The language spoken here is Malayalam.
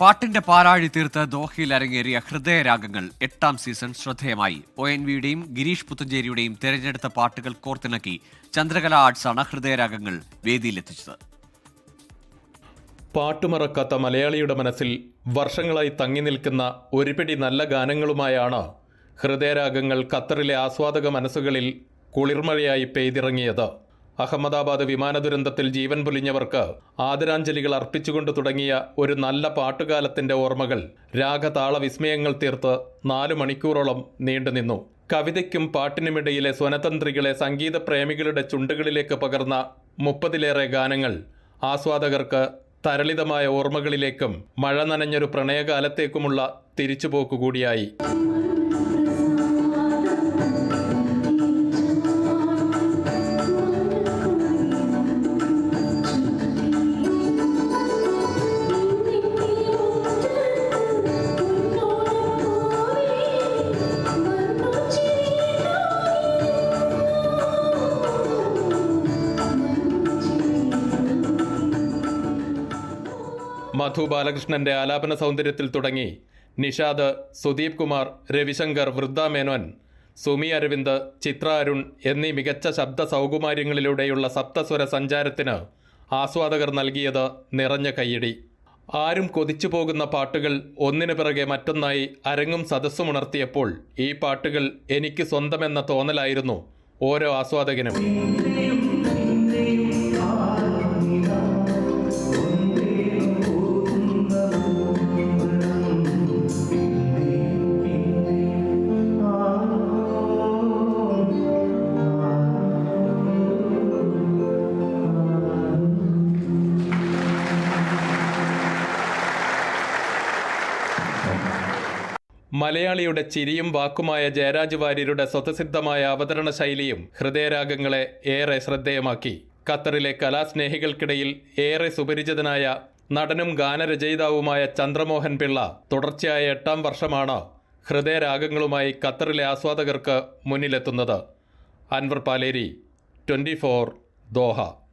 പാട്ടിന്റെ പാരാഴി തീർത്ത് ദോഹയിൽ അരങ്ങേറിയ ഹൃദയരാഗങ്ങൾ എട്ടാം സീസൺ ശ്രദ്ധേയമായി. ഒ എൻ വിയുടെയും ഗിരീഷ് പുത്തഞ്ചേരിയുടെയും തിരഞ്ഞെടുത്ത പാട്ടുകൾ കോർത്തിണക്കി ചന്ദ്രകല ആർട്സാണ് ഹൃദയരാഗങ്ങൾ വേദിയിലെത്തിച്ചത്. പാട്ടുമറക്കാത്ത മലയാളിയുടെ മനസ്സിൽ വർഷങ്ങളായി തങ്ങി നിൽക്കുന്ന ഒരുപിടി നല്ല ഗാനങ്ങളുമായാണ് ഹൃദയരാഗങ്ങൾ ഖത്തറിലെ ആസ്വാദക മനസ്സുകളിൽ കുളിർമഴയായി പെയ്തിറങ്ങിയത്. അഹമ്മദാബാദ് വിമാന ദുരന്തത്തിൽ ജീവൻ പൊലിഞ്ഞവർക്ക് ആദരാഞ്ജലികൾ അർപ്പിച്ചുകൊണ്ട് തുടങ്ങിയ ഒരു നല്ല പാട്ടുകാലത്തിന്റെ ഓർമ്മകൾ രാഗതാള വിസ്മയങ്ങൾ തീർത്ത് നാലു മണിക്കൂറോളം നീണ്ടുനിന്നു കവിതയ്ക്കും പാട്ടിനുമിടയിലെ സ്വനതന്ത്രികളെ സംഗീതപ്രേമികളുടെ ചുണ്ടുകളിലേക്ക് പകർന്ന മുപ്പതിലേറെ ഗാനങ്ങൾ ആസ്വാദകർക്ക് തരളിതമായ ഓർമ്മകളിലേക്കും മഴ നനഞ്ഞൊരു പ്രണയകാലത്തേക്കുമുള്ള തിരിച്ചുപോക്ക് മധു ബാലകൃഷ്ണന്റെ ആലാപന സൗന്ദര്യത്തിൽ തുടങ്ങി. നിഷാദ് സുദീപ് കുമാർ രവിശങ്കർ വൃദ്ധ മേനോൻ സുമി അരവിന്ദ് ചിത്ര അരുൺ എന്നീ മികച്ച ശബ്ദ സൗകുമാര്യങ്ങളിലൂടെയുള്ള സപ്തസ്വര സഞ്ചാരത്തിന് ആസ്വാദകർ നൽകിയത് നിറഞ്ഞ കയ്യടി. ആരും കൊതിച്ചു പോകുന്ന പാട്ടുകൾ ഒന്നിനു പിറകെ മറ്റൊന്നായി അരങ്ങും സദസ്സും ഉണർത്തിയപ്പോൾ ഈ പാട്ടുകൾ എനിക്ക് സ്വന്തമെന്ന തോന്നലായിരുന്നു ഓരോ ആസ്വാദകനും. മലയാളിയുടെ ചിരിയും വാക്കുമായ ജയരാജ് വാര്യരുടെ സ്വതസിദ്ധമായ അവതരണ ശൈലിയും ഹൃദയരാഗങ്ങളെ ഏറെ ശ്രദ്ധേയമാക്കി. ഖത്തറിലെ കലാസ്നേഹികൾക്കിടയിൽ ഏറെ സുപരിചിതനായ നടനും ഗാനരചയിതാവുമായ ചന്ദ്രമോഹൻ പിള്ള തുടർച്ചയായ എട്ടാം വർഷമാണ് ഹൃദയരാഗങ്ങളുമായി ഖത്തറിലെ ആസ്വാദകർക്ക് മുന്നിലെത്തുന്നത്. Anwar Paleri twenty four Doha.